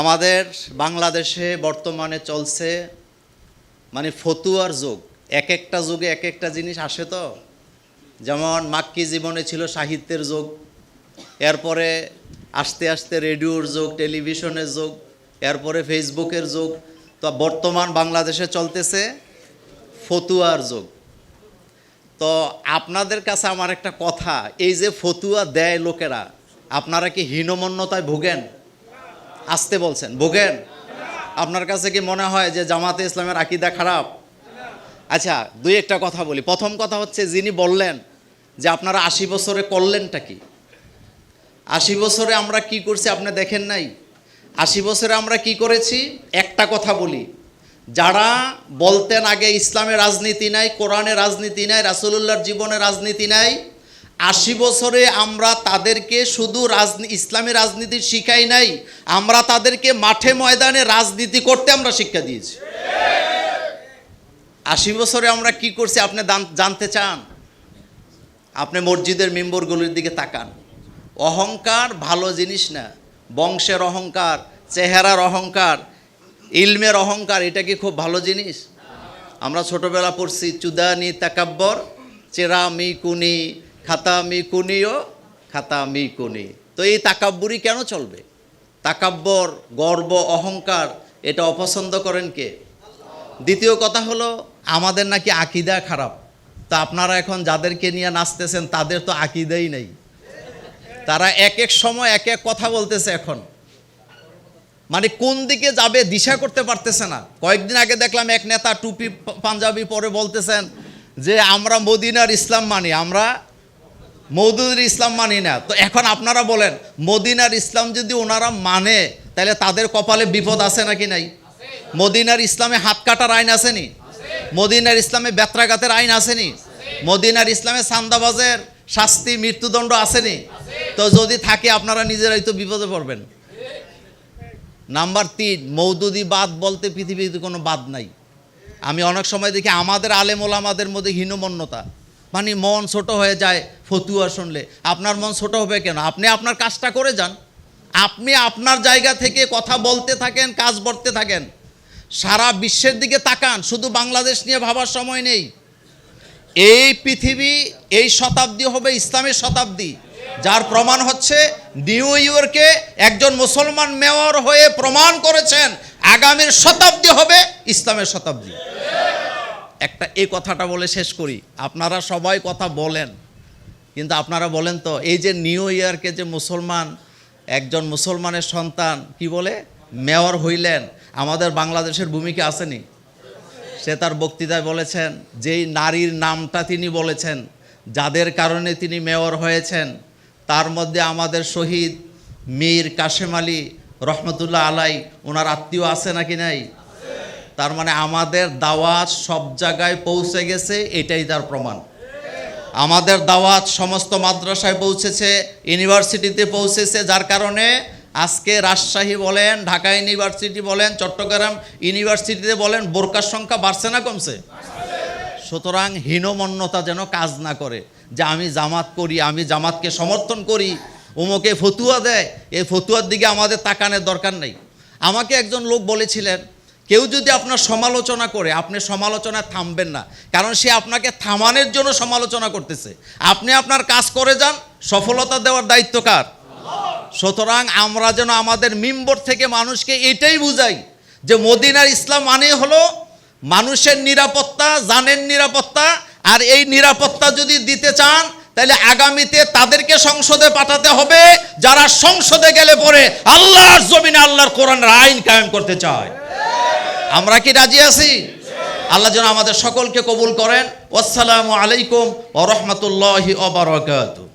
আমাদের বাংলাদেশে বর্তমানে চলছে মানে ফতুয়ার যুগ। এক একটা যুগে এক একটা জিনিস আসে তো? যেমন মাক্কি জীবনে ছিল সাহিত্যের যুগ, এরপরে আস্তে আস্তে রেডিওর যুগ, টেলিভিশনের যুগ, এরপরে ফেসবুকের যুগ। তো বর্তমান বাংলাদেশে চলতেছে ফতুয়ার যুগ। তো আপনাদের কাছে আমার একটা কথা, এই যে ফতুয়া দেয় লোকেরা, আপনারা কি হীনমন্যতায় ভোগেন? আসতে বলছেন, ভোগেন। আপনার কাছে কি মনে হয় যে জামাতে ইসলামের আকিদা খারাপ? আচ্ছা দুই একটা কথা বলি। প্রথম কথা হচ্ছে, যিনি বললেন যে আপনারা আশি বছরে করলেনটা কি? আশি বছরে আমরা কি করছি আপনি দেখেন নাই? আশি বছরে আমরা কি করেছি? একটা কথা বলি। যারা বলতেন আগে ইসলামের রাজনীতি নাই কোরআনের রাজনীতি নাই, রাসুলুল্লাহর জীবনে রাজনীতি নাই আশি বছরে আমরা তাদেরকে শুধু রাজনী, ইসলামী রাজনীতি শিখাই নাই, আমরা তাদেরকে মাঠে ময়দানে রাজনীতি করতে আমরা শিক্ষা দিয়েছি। আশি বছরে আমরা কি করছি, আপনি জানতে চান? আপনি মসজিদের মেম্বরগুলির দিকে তাকান। অহংকার ভালো জিনিস না, বংশের অহংকার, চেহারার অহংকার, ইলমের অহংকার, এটা কি খুব ভালো জিনিস? আমরা ছোটবেলা পড়ছি, চুদানি তাকাব্বর চেরা মি কুনি খাতা মি কুনিও খাতা মি কুনি। তো এই তাকাব্বুরি কেন চলবে? তাকাব্বর, গর্ব, অহংকার, এটা অপছন্দ করেন কে? দ্বিতীয় কথা হলো, আমাদের নাকি আকিদা খারাপ। তা আপনারা এখন যাদেরকে নিয়ে নাচতেছেন, তাদের তো আকিদাই নেই। তারা এক এক সময় এক এক কথা বলতেছে এখন। মানে কোন দিকে যাবে দিশা করতে পারতেছে না। কয়েকদিন আগে দেখলাম এক নেতা টুপি পাঞ্জাবি পরে বলতেছেন যে, আমরা মদিনার ইসলাম মানি, আমরা মৌদুদের ইসলাম মানি না। তো এখন আপনারা বলেন, মদিনার ইসলাম যদি ওনারা মানে তাহলে তাদের কপালে বিপদ আছে নাকি নাই? মদিনার ইসলামে হাত কাটার আইন আসেনি মদিনার ইসলামে বেত্রাঘাতের আইন আসেনি মদিনার ইসলামে সান্দাবাজের শাস্তি, মৃত্যুদণ্ড আসেনি তো যদি থাকে, আপনারা নিজেরাই তো বিপদে পড়বেন। নাম্বার তিন, মৌদুদি বাদ বলতে পৃথিবীতে কোনো বাদ নাই। আমি অনেক সময় দেখি আমাদের আলেম ওলামাদের মধ্যে হীনমন্যতা। মানে মন ছোট হয়ে যায় ফতুয়া শুনলে। আপনার মন ছোট হবে কেন? আপনি আপনার কাজটা করে যান। আপনি আপনার জায়গা থেকে কথা বলতে থাকেন, কাজ করতে থাকেন। সারা বিশ্বের দিকে তাকান, শুধু বাংলাদেশ নিয়ে ভাবার সময় নেই। এই পৃথিবী, এই শতাব্দী হবে ইসলামের শতাব্দী। যার প্রমাণ হচ্ছে নিউ ইয়র্কে একজন মুসলমান মেয়র হয়ে প্রমাণ করেছেন, আগামীর শতাব্দী হবে ইসলামের শতাব্দী। একটা এই কথাটা বলে শেষ করি। আপনারা সবাই কথা বলেন। কিন্তু আপনারা বলেন তো, এই যে নিউ ইয়ারকে যে মুসলমান, একজন মুসলমানের সন্তান, কি বলে? মেয়র হইলেন। আমাদের বাংলাদেশের ভূমিকা আসেনি। সে তার বক্তৃতায় বলেছেন, যেই নারীর নামটা তিনি বলেছেন, যাদের কারণে তিনি মেয়র হয়েছেন, তার মধ্যে আমাদের শহীদ মীর কাশেম আলী রহমতুল্লাহ আলাই, ওনার আত্মীয় আছে নাকি নাই? তার মানে আমাদের দাওয়াত সব জায়গায় পৌঁছে গেছে, এটাই তার প্রমাণ। আমাদের দাওয়াত সমস্ত মাদ্রাসায় পৌঁছেছে, ইউনিভার্সিটিতে পৌঁছেছে, যার কারণে আজকে রাজশাহী বলেন, ঢাকা ইউনিভার্সিটি বলেন, চট্টগ্রাম ইউনিভার্সিটিতে বলেন, বোরকার সংখ্যা বাড়ছে না কমছে? সুতরাং হীনমন্যতা যেন কাজ না করে, যে আমি জামাত করি, আমি জামাতকে সমর্থন করি, উমকে ফতুয়া দেয়, এই ফতুয়ার দিকে আমাদের তাকানোর দরকার নেই। আমাকে একজন লোক বলেছিলেন কেউ যদি আপনার সমালোচনা করে, আপনি সমালোচনায় থামবেন না। কারণ সে আপনাকে থামানোর জন্য সমালোচনা করতেছে। আপনি আপনার কাজ করে যান, সফলতা দেওয়ার দায়িত্ব কার? সুতরাং আমরা যেন আমাদের মিম্বর থেকে মানুষকে এটাই বুঝাই যে মদিনার ইসলাম মানে হলো মানুষের নিরাপত্তা, জানের নিরাপত্তা, আর এই নিরাপত্তা যদি দিতে চান, তাহলে আগামীতে তাদেরকে সংসদে পাঠাতে হবে, যারা সংসদে গেলে পরে আল্লাহর জমিনে আল্লাহর কোরআনের আইন কায়েম করতে চায়। আমরা কি রাজি আছি? আল্লাহ যেন আমাদের সকলকে কবুল করেন। আসসালামু আলাইকুম ও রহমতুল্লাহি